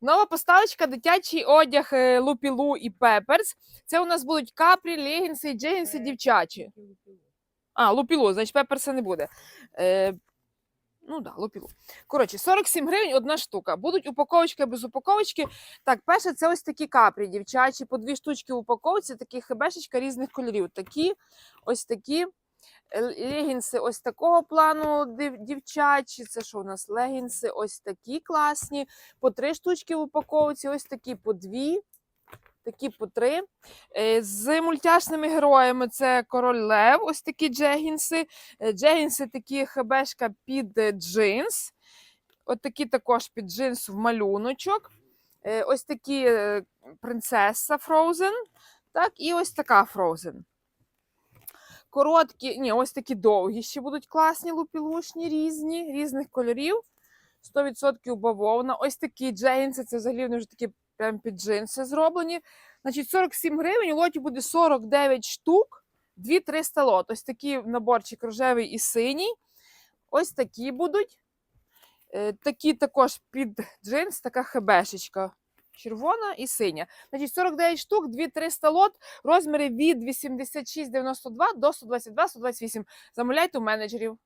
Нова поставочка дитячий одяг е, Лупілу і Пеперс. Це у нас будуть капрі, легінси джегінси дівчачі. А, лупілу, значить пеперса не буде. Е, ну да, лупілу. Коротше, 47 гривень одна штука. Будуть упаковочки без упаковочки. Так, перше, це ось такі капрі, дівчачі, по дві штучки в упаковці, такі хебешечка різних кольорів. Такі, ось такі. Легінси ось такого плану дівчачі. Це що у нас? Легінси ось такі класні. По три штучки в упаковці, ось такі по дві. Такі по три. Е, З мультяшними героями це король Лев, ось такі джегінси. Е, Джегінси такі хебешка під е, джинс. От такі також під джинс в малюночок. Ось такі принцеса Frozen. Так, і ось така Frozen. Короткі, ні, ось такі довгі ще будуть класні лупілушні, різні, різних кольорів. 100% бавовна. Ось такі джинси, це взагалі вони вже такі прям під джинси зроблені. Значить, 47 гривень, у лоті буде 49 штук, 2-300 лот. Ось такий наборчик рожевий і синій. Ось такі будуть. Е, Такі також під джинс, така хебешечка. Червона і синя. Значить, 49 штук, 2-300 лот, розміри від 86,92 до 122-128. Замовляйте у менеджерів.